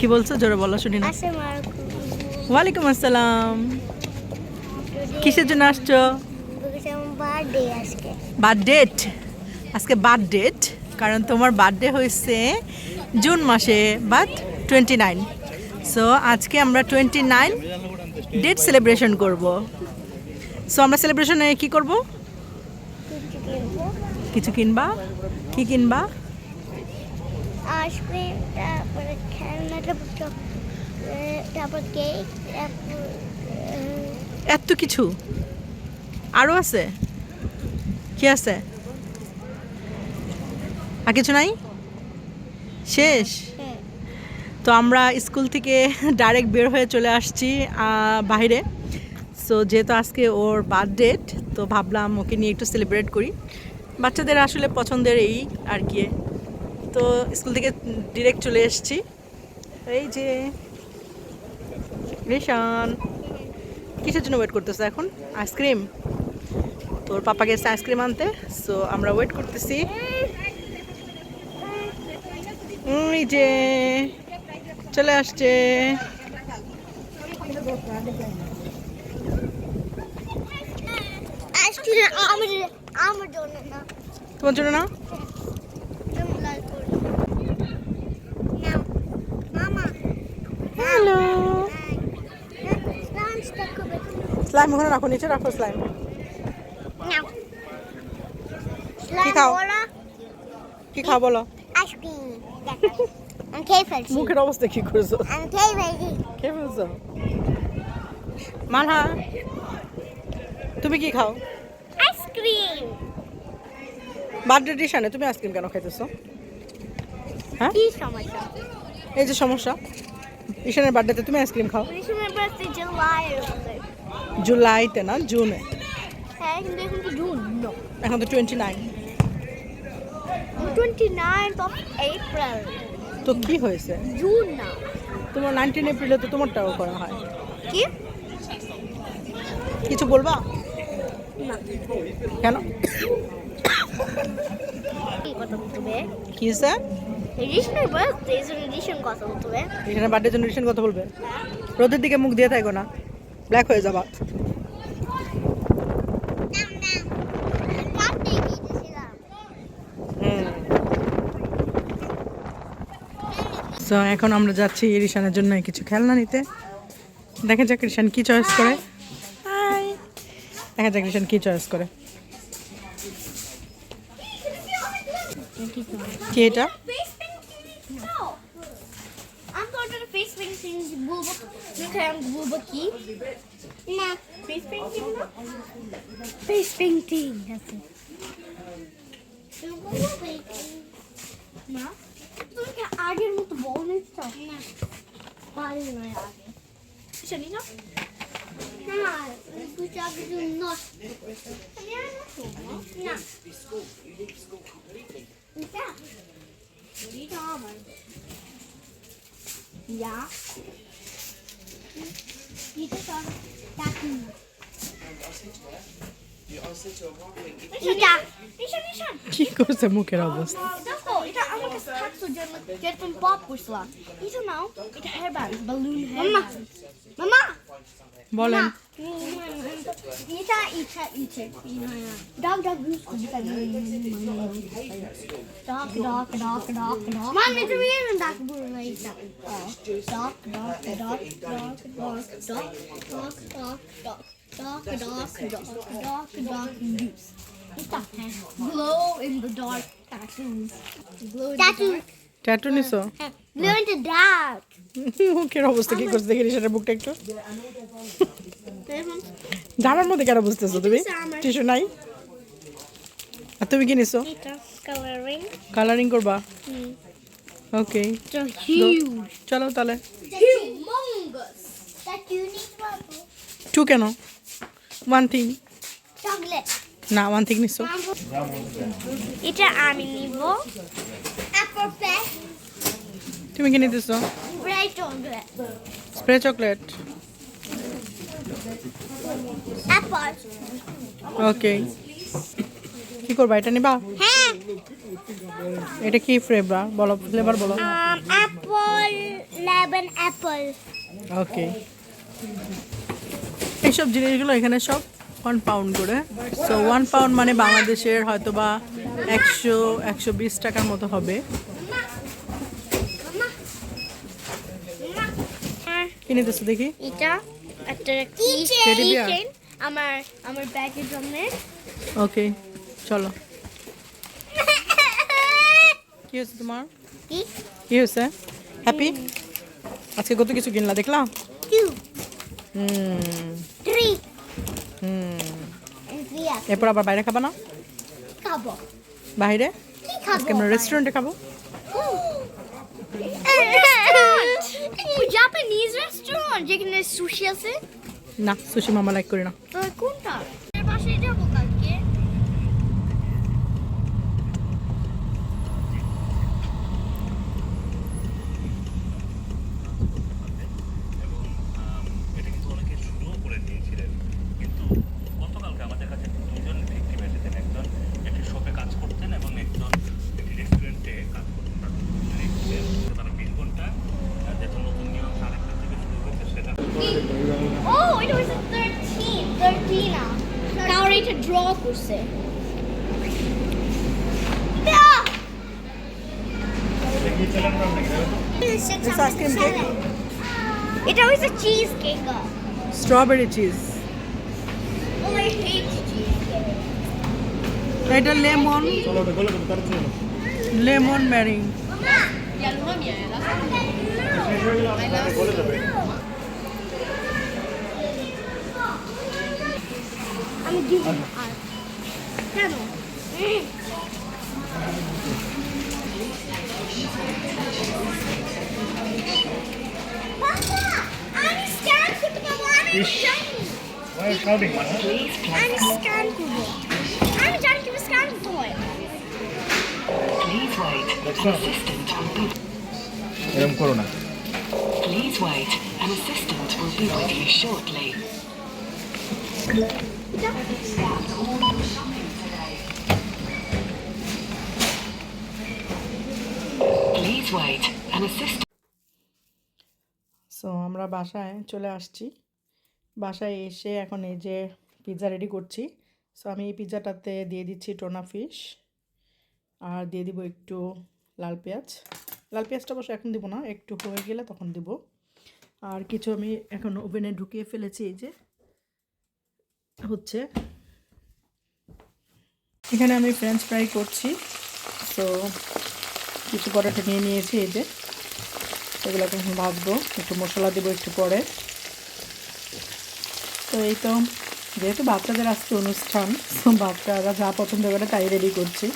কি বলছো? জোরে বলো শুনি না। ওয়ালাইকুম আসসালাম। কিসের জন্য আসছো? বার্থডেট আজকে। বার্থডেট কারণ তোমার বার্থডে হয়েছে জুন মাসে বাট টোয়েন্টি নাইন সো আজকে আমরা টোয়েন্টি নাইন ডেট সেলিব্রেশন করব। সো আমরা সেলিব্রেশনে কি করব? কিছু কিনবা? কি কিনবা? তারপরে তারপর কেক এত কিছু? আরও আছে? কি আছে? আর কিছু নাই? শেষ? হ্যাঁ, তো আমরা স্কুল থেকে ডাইরেক্ট বের হয়ে চলে আসছি বাইরে। সো যেহেতু আজকে ওর বার্থডে তো ভাবলাম ওকে নিয়ে একটু সেলিব্রেট করি। বাচ্চাদের আসলে পছন্দের এই আর কি। তো স্কুল থেকে ডিরেক্ট চলে এসেছি। এই যে রেশান কিসের জন্য ওয়েট করতেছে এখন? আইসক্রিম তোর পাপা গেছে আইসক্রিম আনতে সো আমরা ওয়েট করতেছি। ওই যে চলে আসছে। তোমার জন্য না আমি লাল করি না মামা হ্যালো লাঞ্চটা কবে স্লাইম ওখানে রাখো নিচে রাখো স্লাইম কি খাও? কি খাও বলো? মুখের অবস্থা কি করছ? খেয়ে ফেলছো। মানহা তুমি কি খাও? আইসক্রিম বার্থডে ডিশ আনে তুমি আইসক্রিম কেন খাইতেছো? হ্যাঁ? কি সমস্যা? এই যে সমস্যা। ঈশানের বার্থডেতে তুমি আইসক্রিম খাও। ঋষিমের বার্থডে জুলাই জুলাইতে না? জুনে হ্যাঁ এখন তো twenty nine twenty ninth of April তো কি হয়েছে? জুন না। তোমার নাইনটিন এপ্রিলে তো তোমারটাও করা হয়। কি? কিছু বলবা? না। কেন? কি হয়েছে ঋষিমের বার্থডে ঋষিম কথা বলতে। হবে এখানে বার্থডে জেনারেশন কথা বলবে? রোদের দিকে মুখ দিয়ে থাকো না। ব্ল্যাক হয়ে যাবা। তো এখন আমরা যাচ্ছি রিশানের জন্য কিছু খেলনা নিতে। দেখা যাক রিশান কি চয়েস করে। দেখা যাক রিশান কি চয়েস করে। কি এটা? primeiro fiz pensinho de buba, um triângulo buba aqui. Não, face painting não. Fiz não assim. Não vou ver. Não. Porque a é águia é muito boa, né? Então. Não. É. Vale, não é águia. Deixa ali, não. Ah, eu não do nosso. Não. Não. não Não. não? Não. Então. Então, mano. Sa takin. এটা নিশান নিশান কি করছে মুখের অবস্থা দেখো এটা আমার কাছে থাকতো যেরকম পপ করছিলাম এটা নাও এটা হেয়ার ব্যান্ড বালুন হেয়ার মামা মামা বলেন Dark, dark, dark, dark, goose. Glow in the dark tattoos. Glow in the dark. Tattoo niso? No, into dark. মুখের অবস্থা কি করছে? দেখি রিশানের বুকটা একটু। জামার মধ্যে কেন বুঝতেছো তুমি? টিস্যু নাই? আর তুমি কি নিছো? কালারিং করবা? ওকে. চলো তাহলে. টু কেন? ওয়ান থিং না ওয়ান থিং নিছো। এটা আমি নিব তুমি কি নিতেছো? স্প্রে চকলেট অ্যাপল ওকে কি করবা এটা নিবা? হ্যাঁ। এটা কি ফ্লেভার বলো ফ্লেভার বলো। Apple 11 apple. ওকে এইসব জিনিসগুলো এখানে সব ওয়ান পাউন্ড করে। সো ওয়ান পাউন্ড মানে বাংলাদেশের হয়তো বা একশো একশো বিশ টাকার মতো হবে। কি নিতেছো দেখি। এটা একটা bear? keychain আমার আমার ব্যাগের জন্য। ওকে চলো। কি হয়েছে তোমার? কি? কি হয়েছে? হ্যাপি আজকে কত কিছু কিনলা apple এরপর আবার বাইরে খাবা না? খাব। বাইরে? কি আজকে আমরা রেস্টুরেন্টে খাব। জাপানিজ রেস্টুরেন্ট যেখানে সুশি আছে? না সুশি মামা লাইক করি না। কোনটা? এর পাশে Now ready to draw করছে Yeah. It's ice cream cake. এটা হইছে cheese cake strawberry cheese Oh, I hate cheese cake. এটা লেমন লেমন ম্যারিং আমি দিব আর কেন আমি স্ক্যান করব আমি জানি কীভাবে স্ক্যান করতে হয় Please wait. An assistant will be. এরকম করো না Please wait. An assistant will be with you shortly. So আমরা বাসায় চলে আসছি। বাসায় এসে এখন এই যে পিৎজা রেডি করছি। সো আমি এই পিৎজাটাতে দিয়ে দিচ্ছি টোনা ফিশ আর দিয়ে দিব একটু লাল পেঁয়াজ। লাল পেঁয়াজটা অবশ্য এখন দিব না, একটু হয়ে গেলে তখন দিব। আর কিছু আমি এখন ওভেনে ঢুকিয়ে ফেলেছি এই যে। হচ্ছে। এখানে আমি ফ্রেঞ্চ ফ্রাই করছি। তো কিছু পরোটা নিয়ে নিয়েছি এই যে। এগুলোকে এখন ভাজবো। একটু মশলা দেবো একটু পরে। তো এই তো যেহেতু বাচ্চাদের আজকে অনুষ্ঠান তো বাচ্চারা যা পছন্দ করে তাই রেডি করছি।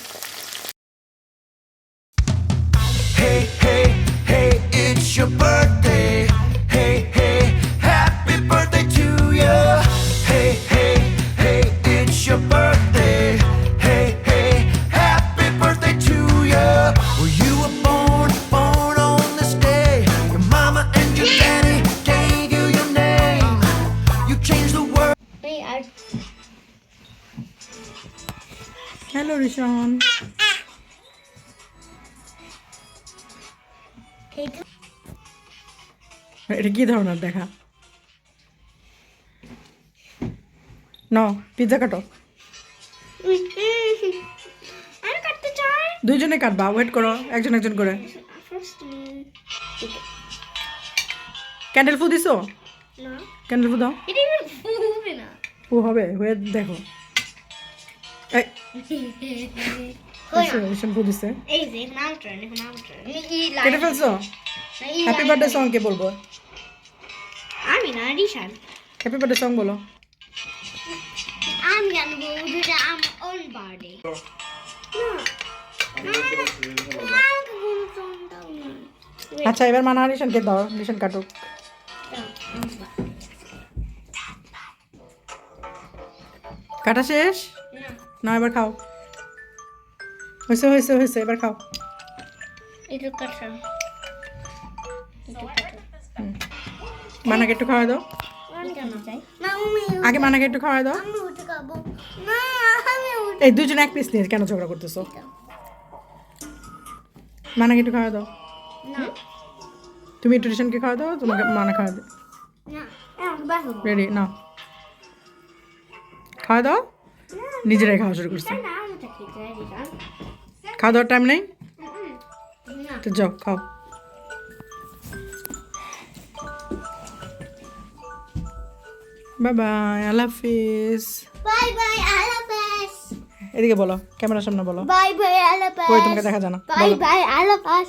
এইটা এটা কী ধরনের? দেখা। ন পিৎজা কাটো। দুইজনে কাটবা ওয়েট করো একজন একজন করে। ক্যান্ডেল ফু দিছো? ক্যান্ডেল ফু দাও। ফু হবে হয়ে দেখো। এই কেটে ফেলছো? হ্যাপি বার্থডে সং কে বলব? আমি না রিশান। হ্যাপি বার্থডে সং বলো। আমি জানব বার্থডে আচ্ছা এবার মানা রিশনকে দাও রিশন কাটুক। কাটা শেষ? না, এবার খাও। হয়েছে হয়েছে হয়েছে এবার খাও। একটু কাটা। একটু কাটা। মানাকে একটু খাওয়াই দাও। আগে মানাকে একটু খাওয়াই দাও। আমি ওটা খাব। না, আমি ওটা এই দুজন এক পিস নিয়ে কেন ঝগড়া করতেছো। মানাকে একটু খাওয়াই দাও। তুমি একটু টিউশনকে খাওয়া দাও তোমাকে মানে খাওয়া দাও না রেডি না খাওয়া দাও। নিজেরাই খাওয়া শুরু করছে। খাওয়া দাওয়ার টাইম নেই? তো যাও খাও। বাই বাই আল্লাহ হাফিজ বাই বাই আল্লাহ হাফেজ এদিকে বলো ক্যামেরার সামনে বলো। বাই বাই আল্লাহ কই তোমাকে দেখা যায় না। বাই বাই আল্লাহ হাফেজ